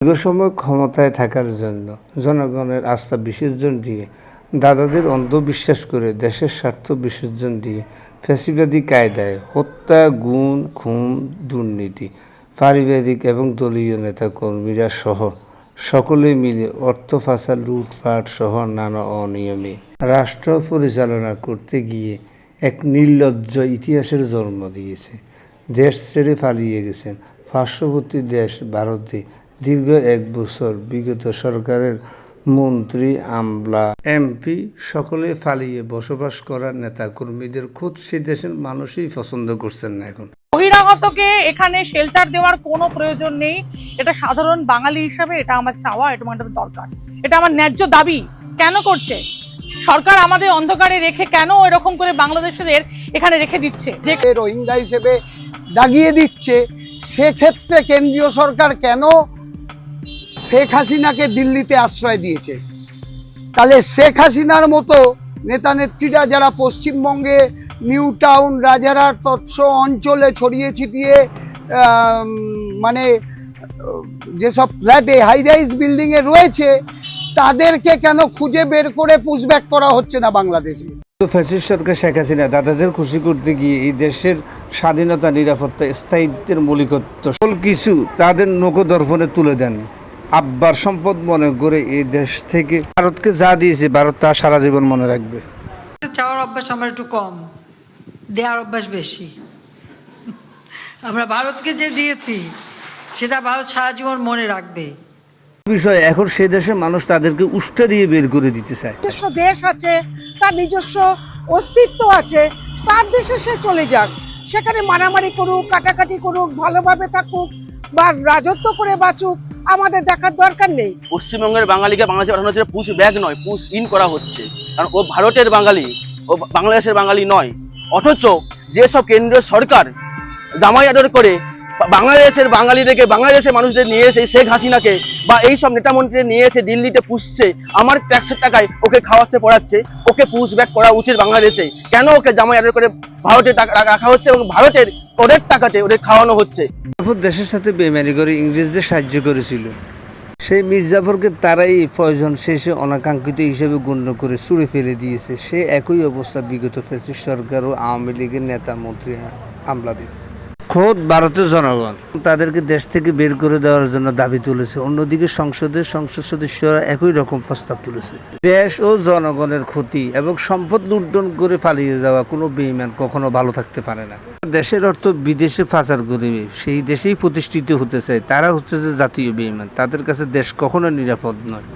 দীর্ঘ সময় ক্ষমতায় থাকার জন্য জনগণের আস্থা বিসর্জন দিয়ে, দাদাদের অন্ধবিশ্বাস করে দেশের স্বার্থ বিসর্জন দিয়ে ফ্যাসিবাদী কায়দায় হত্যা গুণ খুন, দুর্নীতি, পারিবারিক এবং দলীয় নেতাকর্মীরা সহ সকলে মিলে অর্থ ফাঁসাল লুটপাট সহ নানা অনিয়মে রাষ্ট্র পরিচালনা করতে গিয়ে এক নির্লজ্জ ইতিহাসের জন্ম দিয়েছে। দেশ ছেড়ে পালিয়ে গেছেন পার্শ্ববর্তী দেশ ভারতে দীর্ঘ এক বছর বিগত সরকারের মন্ত্রী আমলা এমপি সকলে ফালিয়ে বসবাস করা নেতাকর্মীদের খোঁজ সে দেশের মানুষই পছন্দ করছেন না এখন। বহিরাগতকে এখানে শেল্টার দেওয়ার কোনো প্রয়োজন নেই। এটা সাধারণ বাঙালি হিসাবে এটা আমার চাওয়া এটা আমার দরকার। এটা আমার ন্যায্য দাবি। কেন করছে? সরকার আমাদের অন্ধকারে রেখে কেন এরকম করে বাংলাদেশিদের এখানে রেখে দিচ্ছে? যে যে রোহিঙ্গা হিসেবে দাগিয়ে দিচ্ছে। সেক্ষেত্রে কেন্দ্রীয় সরকার কেন শেখ হাসিনাকে দিল্লিতে আশ্রয় দিয়েছে। তাহলে শেখ হাসিনার মতো নেতা নেত্রীরা যারা পশ্চিমবঙ্গে নিউ টাউন, রাজারহাট, তৎস অঞ্চলে ছড়িয়ে ছিটিয়ে মানে যেসব ফ্ল্যাটে হাই রাইজ বিল্ডিংয়ে রয়েছে, তাদেরকে কেন খুঁজে বের করে পুশব্যাক করা হচ্ছে না বাংলাদেশে ফ্যাসিস্ট সরকার শেখ হাসিনা, দাদাদের খুশি করতে গিয়ে এই দেশের স্বাধীনতা, নিরাপত্তা, স্থায়িত্বের মৌলিকত্ব সকল কিছু তাদের নৌকদর্পণে তুলে দেন। আব্বার সম্পদ মনে করে এই দেশ থেকে ভারতকে যা দিয়েছে ভারত তা সারা জীবন মনে রাখবে। চাওয়ার অভ্যাস আমার একটু কম দেওয়ার অভ্যাস বেশি। আমরা ভারতকে যে দিয়েছি সেটা ভারত সারা জীবন মনে রাখবে। বিষয় এখন সে দেশের মানুষ তাদেরকে উষ্টা দিয়ে বের করে দিতে চায়। নিজস্ব দেশ আছে তার নিজস্ব অস্তিত্ব আছে তার দেশে সে চলে যাক। সেখানে মারামারি করুক কাটাকাটি করুক ভালোভাবে থাকুক বা রাজত্ব করে বাঁচুক, আমাদের দেখার দরকার নেই। পশ্চিমবঙ্গের বাঙালিকে বাংলাদেশে পাঠানো হচ্ছে পুশ ব্যাক নয় পুশ ইন করা হচ্ছে। কারণ ও ভারতের বাঙালি, ও বাংলাদেশের বাঙালি নয়। অথচ যেসব কেন্দ্রীয় সরকার জামাই আদর করে বাংলাদেশের বাঙালিদেরকে, বাংলাদেশের মানুষদের নিয়ে এসে শেখ হাসিনাকে বা এই সব নেতা মন্ত্রী নিয়ে এসে দিল্লিতে পুষছে, আমার ট্যাক্সের টাকায় ওকে খাওয়াচ্ছে, পড়াচ্ছে, ওকে পুশ ব্যাক করা উচিত বাংলাদেশে। কেন ওকে জামাই আদর করে ভারতে রাখা হচ্ছে এবং ভারতের ওদের টাকাতে ওদের খাওয়ানো হচ্ছে। দেশের সাথে বেমানি করে ইংরেজদের সাহায্য করেছিল। সেই মির্জাফরকে তারাই প্রয়োজন শেষে অনাকাঙ্ক্ষিত হিসেবে গণ্য করে ছুড়ে ফেলে দিয়েছে। সে একই অবস্থা বিগত ফেলছে সরকার ও আওয়ামী লীগের নেতা মন্ত্রী আমলাদের খোদ ভারতের জনগণ। তাদেরকে দেশ থেকে বের করে দেওয়ার জন্য দাবি তুলেছে। অন্যদিকে সংসদের সংসদ সদস্যরা একই রকম প্রস্তাব তুলেছে। দেশ ও জনগণের ক্ষতি এবং সম্পদ লুণ্ঠন করে পালিয়ে যাওয়া কোনো বেইমান কখনো ভালো থাকতে পারে না। দেশের অর্থ বিদেশে পাচার করে সেই দেশেই প্রতিষ্ঠিত হতে চায়। তারা হচ্ছে যে জাতীয় বেইমান তাদের কাছে দেশ কখনো নিরাপদ নয়।